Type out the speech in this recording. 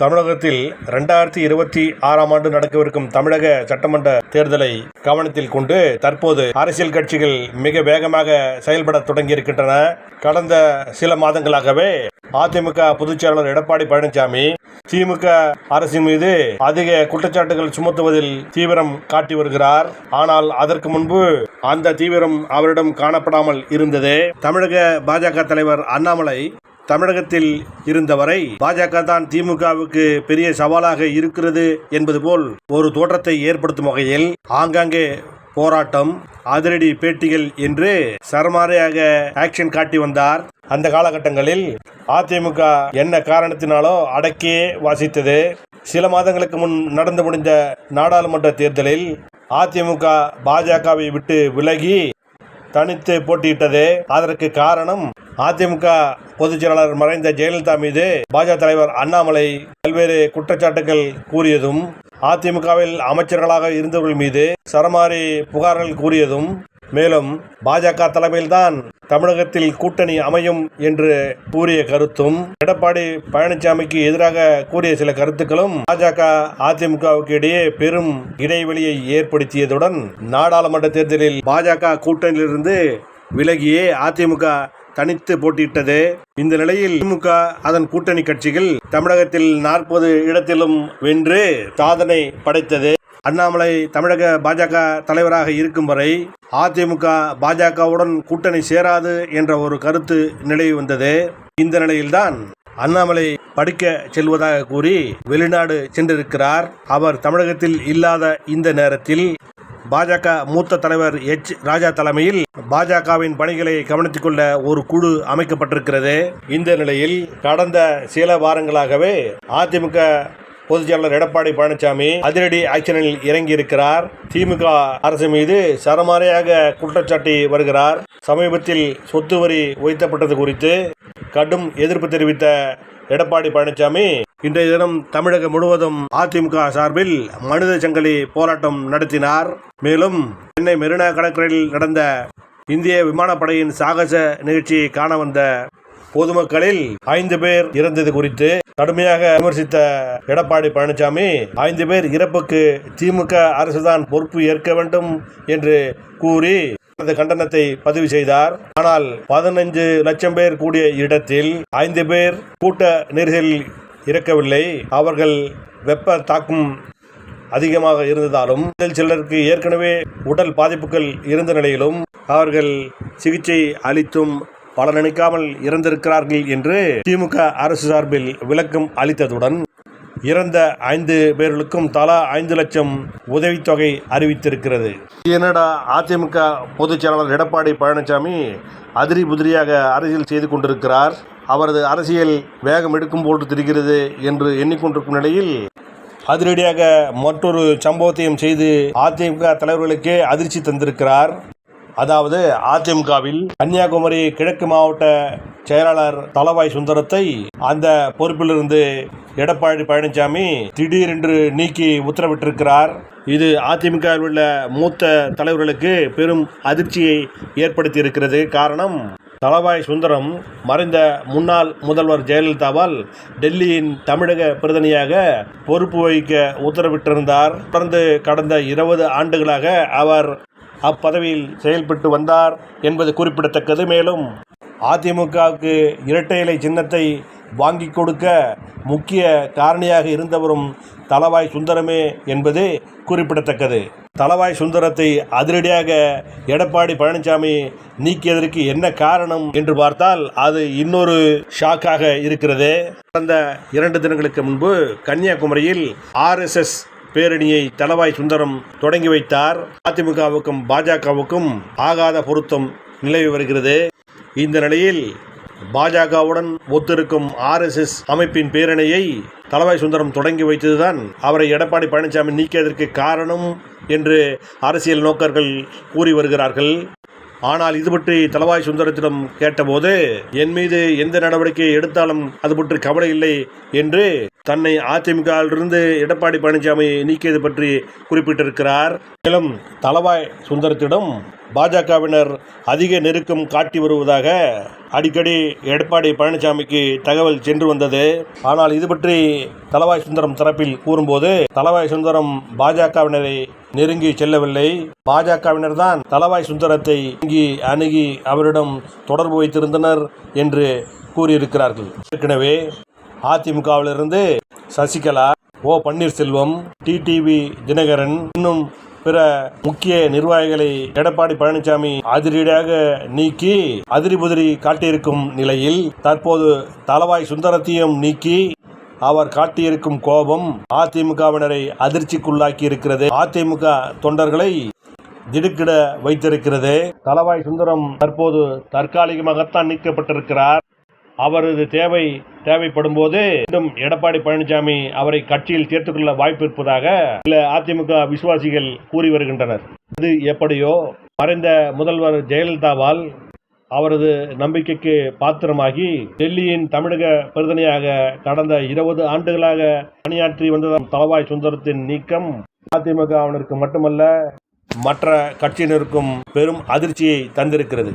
தமிழகத்தில் ரெண்டாயிரத்தி இருபத்தி ஆறாம் ஆண்டு நடக்கவிருக்கும் தமிழக சட்டமன்ற தேர்தலை கவனத்தில் கொண்டு தற்போது அரசியல் கட்சிகள் மிக வேகமாக செயல்பட தொடங்கியிருக்கின்றன. கடந்த சில மாதங்களாகவே அதிமுக பொதுச்செயலாளர் எடப்பாடி பழனிசாமி திமுக அரசின் மீது அதிக குற்றச்சாட்டுகள் சுமத்துவதில் தீவிரம் காட்டி வருகிறார். ஆனால் அதற்கு முன்பு அந்த தீவிரம் அவரிடம் காணப்படாமல் இருந்தது. தமிழக பாஜக தலைவர் அண்ணாமலை தமிழகத்தில் இருந்தவரை பாஜக தான் திமுகவுக்கு பெரிய சவாலாக இருக்கிறது என்பது போல் ஒரு தோற்றத்தை ஏற்படுத்தும் வகையில் ஆங்காங்கே போராட்டம் அதிரடி பேட்டிகள் என்று சரமாரியாக ஆக்ஷன் காட்டி வந்தார். அந்த காலகட்டங்களில் அதிமுக என்ன காரணத்தினாலோ அடக்கியே வாசித்தது. சில மாதங்களுக்கு முன் நடந்து முடிந்த நாடாளுமன்ற தேர்தலில் அதிமுக பாஜகவை விட்டு விலகி தனித்து போட்டியிட்டது. அதற்கு காரணம் அதிமுக பொதுச் செயலாளர் மறைந்த ஜெயலலிதா மீது பாஜக தலைவர் அண்ணாமலை பல்வேறு குற்றச்சாட்டுகள் கூறியதும் அதிமுகவில் அமைச்சர்களாக இருந்தவர்கள் மீது சரமாரி புகார்கள் கூறியதும். மேலும் பாஜக தலைமையில்தான் தமிழகத்தில் கூட்டணி அமையும் என்று கூறிய கருத்தும் எடப்பாடி பழனிசாமிக்கு எதிராக கூறிய சில கருத்துக்களும் பாஜக அதிமுகவுக்கு இடையே பெரும் இடைவெளியை ஏற்படுத்தியதுடன் நாடாளுமன்ற தேர்தலில் பாஜக கூட்டணியிலிருந்து விலகியே அதிமுக தனித்து போட்டியிட்டது. இந்த நிலையில் திமுக அதன் கூட்டணி கட்சிகள் தமிழகத்தில் நாற்பது இடத்திலும் வென்று சாதனை படைத்தது. அண்ணாமலை தமிழக பாஜக தலைவராக இருக்கும் வரை அதிமுக பாஜகவுடன் கூட்டணி சேராது என்ற ஒரு கருத்து நிலவி வந்தது. இந்த நிலையில்தான் அண்ணாமலை படிக்க செல்வதாக கூறி வெளிநாடு சென்றிருக்கிறார். அவர் தமிழகத்தில் இல்லாத இந்த நேரத்தில் பாஜக மூத்த தலைவர் எச். ராஜா தலைமையில் பாஜகவின் பணிகளை கவனித்துக் கொள்ள ஒரு குழு அமைக்கப்பட்டிருக்கிறது. இந்த நிலையில் கடந்த சில வாரங்களாகவே அதிமுக பொதுச்செயலாளர் எடப்பாடி பழனிசாமி அதிரடி ஆக்சனில் இறங்கி இருக்கிறார் திமுக அரசு மீது சரமாரியாக குற்றச்சாட்டி வருகிறார். சமீபத்தில் சொத்து வரி உயர்த்தப்பட்டது குறித்து கடும் எதிர்ப்பு தெரிவித்த எடப்பாடி பழனிசாமி இன்றைய தினம் தமிழகம் முழுவதும் அதிமுக சார்பில் மனித சங்கிலி போராட்டம் நடத்தினார். மேலும் சென்னை மெரினா கடற்கரையில் நடந்த இந்திய விமானப்படையின் சாகச நிகழ்ச்சியை காண வந்த பொதுமக்களில் ஐந்து பேர் இறந்தது குறித்து கடுமையாக விமர்சித்த எடப்பாடி பழனிசாமி ஐந்து பேர் இறப்புக்கு திமுக அரசுதான் பொறுப்பு ஏற்க வேண்டும் என்று கூறி தனது கண்டனத்தை பதிவு செய்தார். ஆனால் பதினைஞ்சு லட்சம் பேர் கூடிய இடத்தில் ஐந்து பேர் கூட்ட நெரிசலில் இறக்கவில்லை. அவர்கள் வெப்ப தாக்கும் அதிகமாக இருந்ததாலும் இதில் சிலருக்கு ஏற்கனவே உடல் பாதிப்புகள் இருந்த நிலையிலும் அவர்கள் சிகிச்சை அளித்தும் பலனளிக்காமல் இறந்திருக்கிறார்கள் என்று திமுக அரசு சார்பில் விளக்கம் அளித்ததுடன் இறந்த ஐந்து பேர்களுக்கும் தலா ஐந்து லட்சம் உதவித்தொகை அறிவித்திருக்கிறது. என்னடா அதிமுக பொதுச் செயலாளர் எடப்பாடி பழனிசாமி அதிரி புதிரியாக அரசியல் செய்து கொண்டிருக்கிறார். அவரது அரசியல் வேகம் எடுக்கும் போன்று தெரிகிறது என்று எண்ணிக்கொண்டிருக்கும் நிலையில் அதிரடியாக மற்றொரு சம்பவத்தையும் செய்து அதிமுக தலைவர்களுக்கே அதிர்ச்சி தந்திருக்கிறார். அதாவது அதிமுகவில் கன்னியாகுமரி கிழக்கு மாவட்ட செயலாளர் தளவாய் சுந்தரத்தை அந்த பொறுப்பிலிருந்து எடப்பாடி பழனிசாமி திடீரென்று நீக்கி உத்தரவிட்டிருக்கிறார். இது அதிமுகவில் உள்ள மூத்த தலைவர்களுக்கு பெரும் அதிர்ச்சியை ஏற்படுத்தி இருக்கிறது காரணம் தளவாய் சுந்தரம் மறைந்த முன்னாள் முதல்வர் ஜெயலலிதாவால் டெல்லியின் தமிழக பிரதிநிதியாக பொறுப்பு வகிக்க உத்தரவிட்டிருந்தார். தொடர்ந்து கடந்த இருபது ஆண்டுகளாக அவர் அப்பதவியில் செயல்பட்டு வந்தார் என்பது குறிப்பிடத்தக்கது. மேலும் அதிமுகவுக்கு இரட்டை இலை சின்னத்தை வாங்கி கொடுக்க முக்கிய காரணியாக இருந்தவரும் தளவாய் சுந்தரமே என்பது குறிப்பிடத்தக்கது. தளவாய் சுந்தரத்தை அதிரடியாக எடப்பாடி பழனிசாமி நீக்கியதற்கு என்ன காரணம் என்று பார்த்தால் அது இன்னொரு ஷாக்காக இருக்கிறது. கடந்த இரண்டு தினங்களுக்கு முன்பு கன்னியாகுமரியில் ஆர்எஸ்எஸ் பேரணியை தளவாய் சுந்தரம் தொடங்கி வைத்தார். அதிமுகவுக்கும் பாஜகவுக்கும் ஆகாத பொருத்தம் நிலவி வருகிறது. இந்த நிலையில் பாஜகவுடன் ஒத்திருக்கும் ஆர்எஸ்எஸ் அமைப்பின் பேரணியை தளவாய் சுந்தரம் தொடங்கி வைத்ததுதான் அவரை எடப்பாடி பழனிசாமி நீக்கியதற்கு காரணம் என்று அரசியல் நோக்கர்கள் கூறி வருகிறார்கள். ஆனால் இது பற்றி தலவாய் சுந்தரத்திடம் கேட்டபோது என் மீது எந்த நடவடிக்கை எடுத்தாலும் அது பற்றி கவலை இல்லை என்று தன்னை அதிமுகவிலிருந்து எடப்பாடி பழனிசாமி நீக்கியது பற்றி குறிப்பிட்டிருக்கிறார். மேலும் தலவாய் சுந்தரத்திடம் பாஜகவினர் அதிக நெருக்கம் காட்டி வருவதாக அடிக்கடி எடப்பாடி பழனிசாமிக்கு தகவல் சென்று வந்தது. ஆனால் இது பற்றி தலவாய் சுந்தரம் தரப்பில் கூறும்போது தலவாய் சுந்தரம் பாஜகவினரை நெருங்கி செல்லவில்லை. பாஜகவினர் தான் தலவாய் சுந்தரத்தை இங்கி அணுகி அவரிடம் தொடர்பு வைத்திருந்தனர் என்று கூறியிருக்கிறார்கள். ஏற்கனவே அதிமுகவிலிருந்து சசிகலா ஓ பன்னீர்செல்வம் டிடிவி தினகரன் இன்னும் பிற முக்கிய நிர்வாகிகளை எடப்பாடி பழனிசாமி அதிரடியாக நீக்கி அதிரி புதிரி காட்டியிருக்கும் நிலையில் தற்போது தலவாய் சுந்தரத்தையும் நீக்கி அவர் காட்டியிருக்கும் கோபம் அதிமுகவினரை அதிர்ச்சிக்குள்ளாக்கி இருக்கிறது அதிமுக தொண்டர்களை திடுக்கிட வைத்திருக்கிறது. தலவாய் சுந்தரம் தற்போது தற்காலிகமாகத்தான் நீக்கப்பட்டிருக்கிறார். அவரது தேவை தேவைப்படும் போது மீண்டும் எடப்பாடி பழனிசாமி அவரை கட்சியில் சேர்த்துக்கொள்ள வாய்ப்பு இருப்பதாக சில அதிமுக விசுவாசிகள் கூறி வருகின்றனர். இது எப்படியோ மறைந்த முதல்வர் ஜெயலலிதாவால் அவரது நம்பிக்கைக்கு பாத்திரமாகி டெல்லியின் தமிழக பிரதிநிதியாக கடந்த இருபது ஆண்டுகளாக பணியாற்றி வந்த தலவாய் சுந்தரத்தின் நீக்கம் அதிமுகவினருக்கு மட்டுமல்ல மற்ற கட்சியினருக்கும் பெரும் அதிர்ச்சியை தந்திருக்கிறது.